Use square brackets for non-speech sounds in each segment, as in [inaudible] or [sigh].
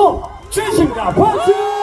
박수 주십니다. 박수!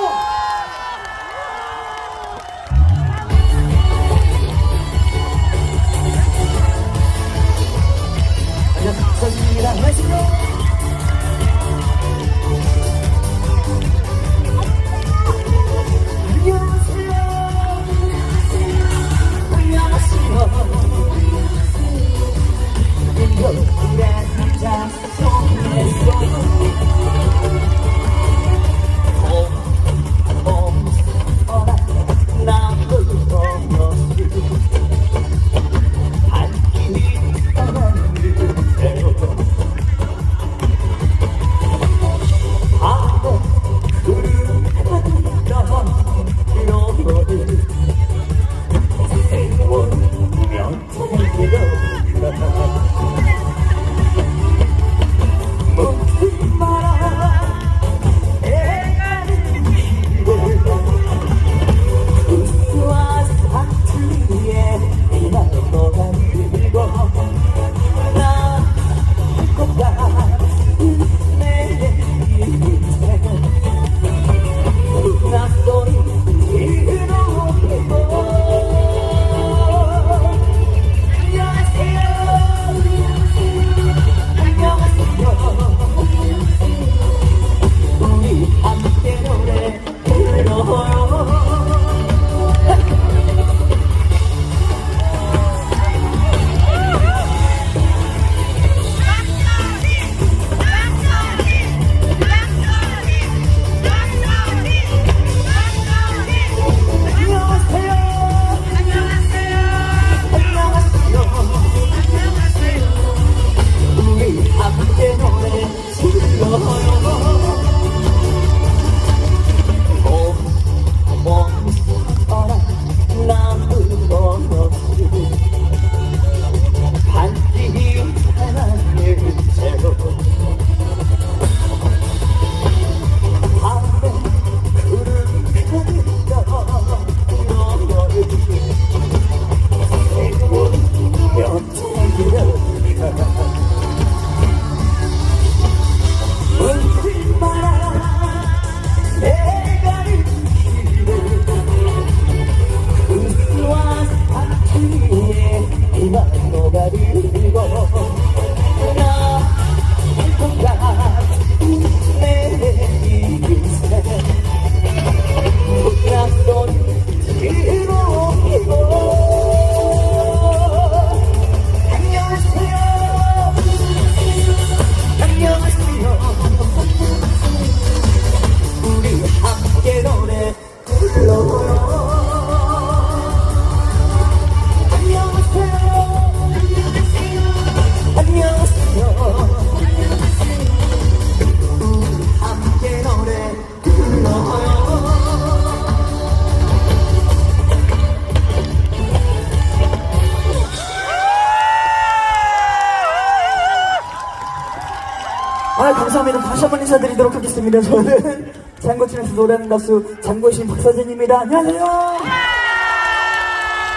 하겠습니다. 저는 장고팀에서 노래하는 가수 장고신 박사진입니다. 안녕하세요.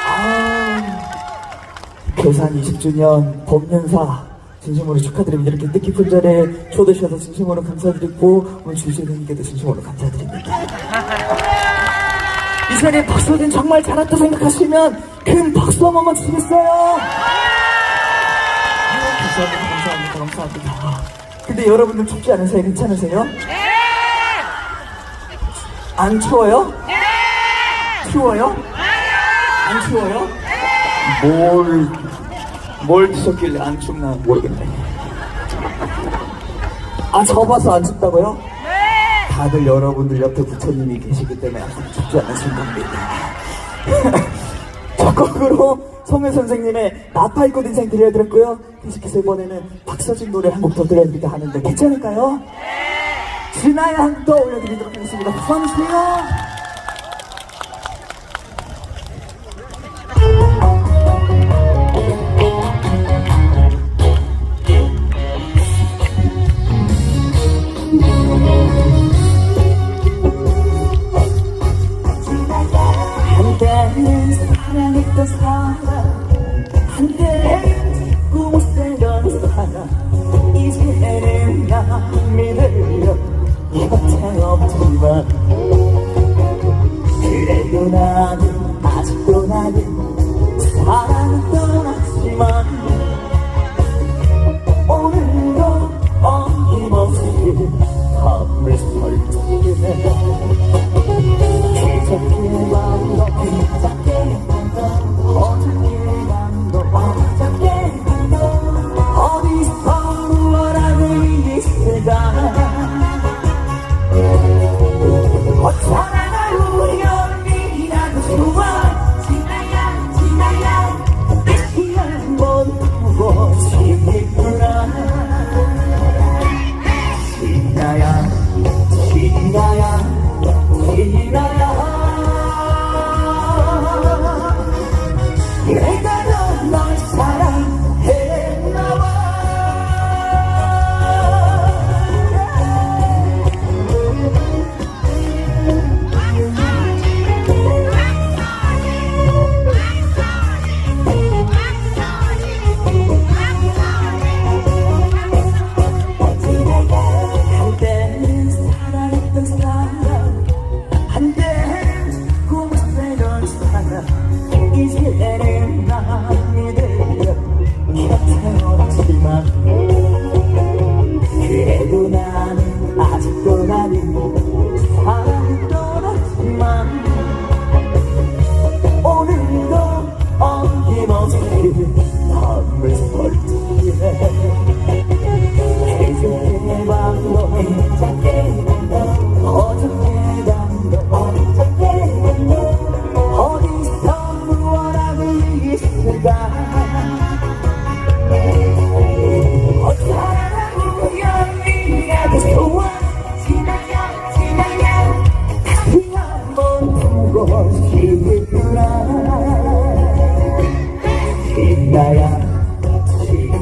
아, 교산 20주년 범년사 진심으로 축하드립니다. 이렇게 뜻깊은 자리에 초대주셔서 진심으로 감사드리고 오늘 주시는님께도 진심으로 감사드립니다. 이 자리에 박서진 정말 잘했다 생각하시면 큰 박수 한 번만 주시겠어요? 아, 감사합니다. 근데 여러분들 춥지 않으세요? 괜찮으세요? 네! 안 추워요? 네! 추워요? 안 추워요? 뭘, 뭘 드셨길래 안 춥나 모르겠네. 아, 접어서 안 춥다고요? 네! 다들 여러분들 옆에 부처님이 계시기 때문에 아직 춥지 않으신 겁니다. [laughs] 첫 곡으로 성현 선생님의 나팔꽃 인생 들려드렸고요. 계속해서 이번에는 박서진 노래 한 곡 더 들려드릴까 하는데 괜찮을까요? 네! 진아의 한도 올려드리도록 하겠습니다. 주 없지만 그래도 나는 아직도 나는 사랑은 떠났지만 오늘도 어김없이 밤을 설치해 기적의 마음으로 기적게 한다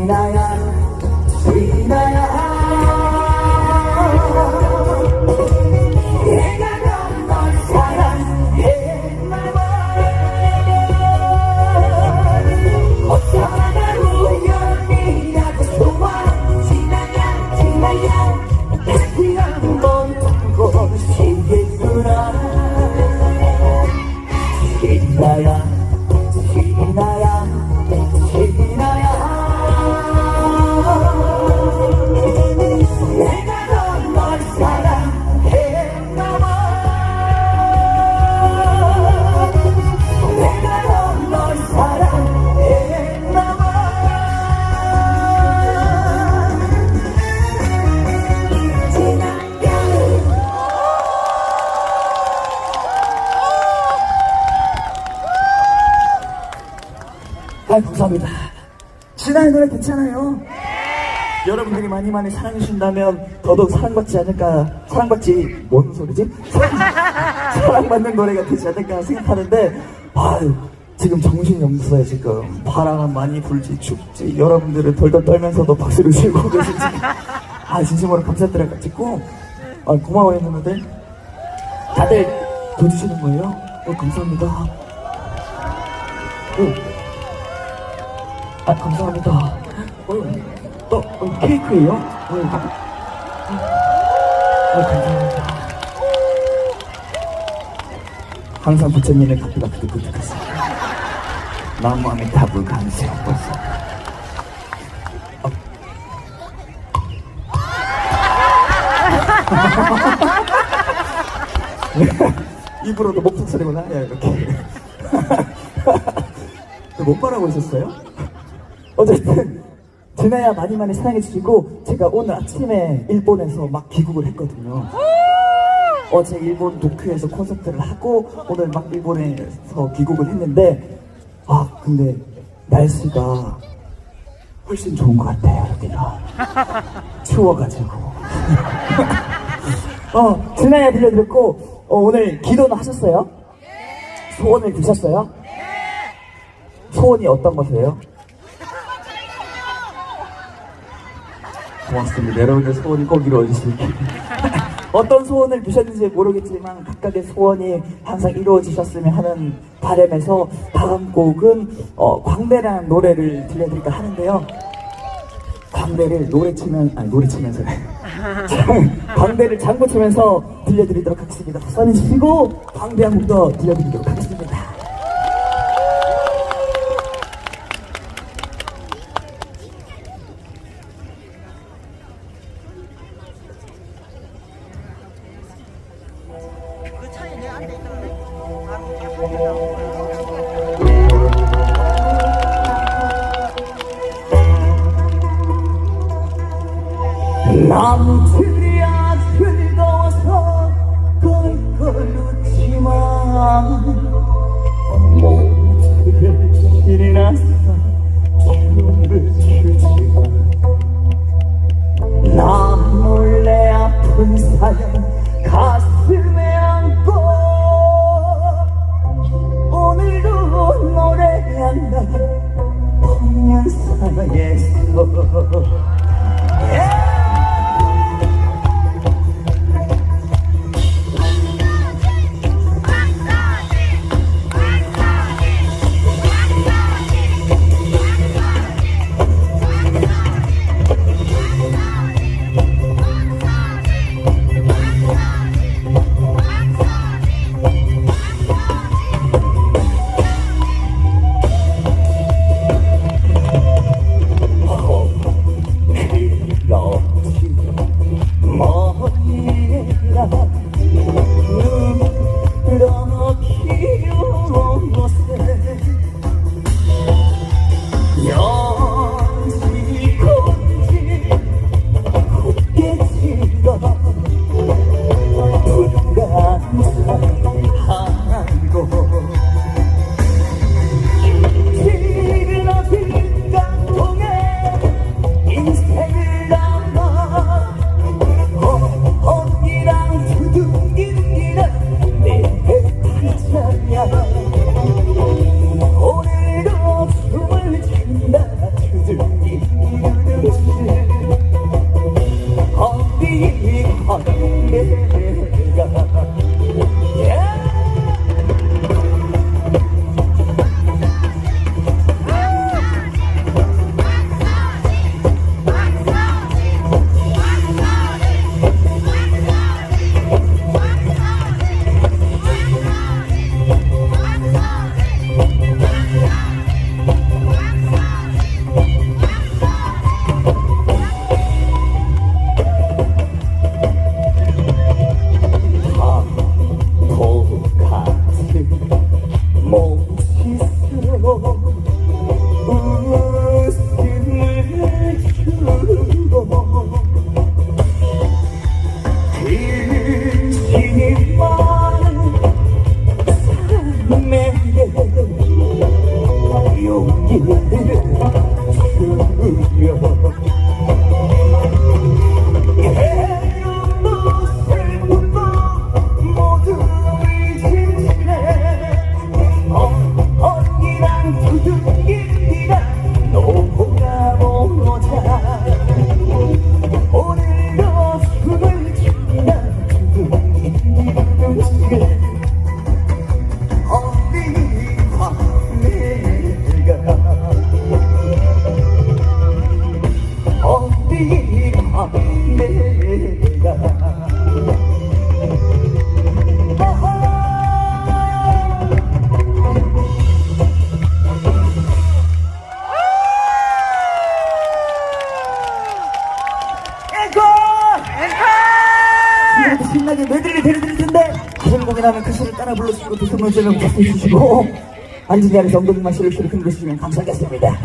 신나 아 감사합니다. 신나의 노래 괜찮아요? 여러분들이 많이 많이 사랑해 주신다면 더더욱 사랑받지 않을까 사랑받지 뭔 소리지? 사랑 받는 노래가 되지 않을까 생각하는데 아 지금 정신이 없어요 지금 바람 많이 불지 춥지 여러분들은 덜덜 떨면서도 박수를 치고 계시지 아 진심으로 감사드려요 찍고 아 고마워요 누나들 다들 더 주시는 거예요? 어 감사합니다 어. 아 감사합니다. 어, 또 어, 케이크예요? 어, 어, 감사합니다. 항상 부처님의 카피가 그렇게 부탁했습니다. 마음의 답을 감세 없어서. 입으로도 목소리 소리가 나요 이렇게. [laughs] 못 말하고 있었어요? 어쨌든 진아야 [laughs] 많이 많이 사랑해 주시고 제가 오늘 아침에 일본에서 막 귀국을 했거든요. 어제 일본 도쿄에서 콘서트를 하고 오늘 막 일본에서 귀국을 했는데 아 근데 날씨가 훨씬 좋은 것 같아요 여기는 [laughs] 추워가지고 [laughs] 어 진아야 들려드렸고 어, 오늘 기도는 하셨어요? 소원을 드셨어요? 소원이 어떤 거세요? 고맙습니다. 여러분들 소원이 꼭 이루어지시길. [laughs] 어떤 소원을 비셨는지 모르겠지만 각각의 소원이 항상 이루어지셨으면 하는 바람에서 다음 곡은 어, 광대라는 노래를 들려드릴까 하는데요. 광대를 노래 치면 아니 노래 치면서 [laughs] 광대를 장구 치면서 들려드리도록 하겠습니다. 박수 한번 치시고 광대 한 곡 더 들려드리도록 하겠습니다. 손을 좀 해주시고 앉은 자리에서 엉덩이만 실룩실룩 흔들어주시면 감사하겠습니다.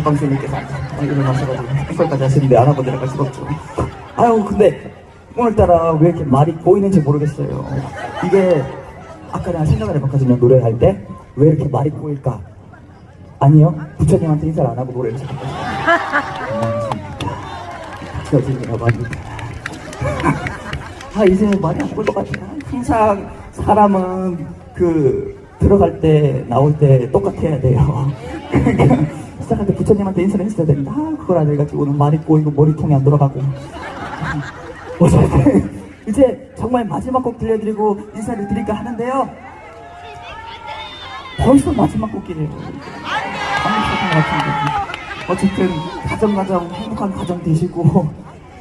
대빵스님께서 아, 일어나셔가지고 앵콜까지 하시는데 안 하고 내려갈 수가 없죠. 아유, 근데 오늘따라 왜 이렇게 말이 보이는지 모르겠어요. 이게 아까 내가 생각을 해봤거든요. 노래할 때 왜 이렇게 말이 보일까? 아니요, 부처님한테 인사를 안 하고 노래를 시작했어요. 지어지라고 합니다. [laughs] 아 이제 말이 안 보일 것 같아. 항상 사람은 그 들어갈 때 나올 때 똑같아야 돼요. [laughs] 그러니까 시작할 때 부처님한테 인사를 했어야 된다. 아, 그걸 안 해가지고 오늘 말이 꼬이고 머리통이 안 돌아가고. 어쨌든 [laughs] 이제 정말 마지막 곡 들려드리고 인사를 드릴까 하는데요. 벌써 마지막 곡이래요. 어쨌든 가정 가정 행복한 가정 되시고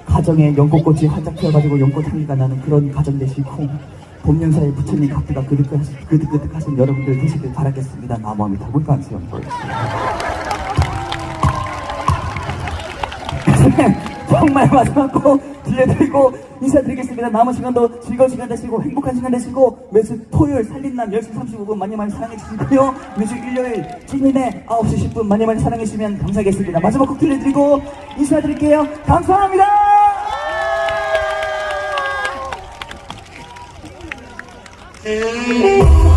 가정에 연꽃꽃이 활짝 피어가지고 연꽃 향기가 나는 그런 가정 되시고 봄연사에 부처님 각기가 그득그득 그득그득 하신 여러분들 되시길 바라겠습니다. 나무함이 다물간수영 정말 마지막으로 들려드리고 인사드리겠습니다. 남은 시간도 즐거운 시간 되시고 행복한 시간 되시고 매주 토요일 살림남 10시 35분 많이 많이 사랑해 주시고요. 매주 일요일 찐인의 9시 10분 많이 많이 사랑해 주시면 감사하겠습니다. 마지막 곡 들려드리고 인사드릴게요. 감사합니다. 음.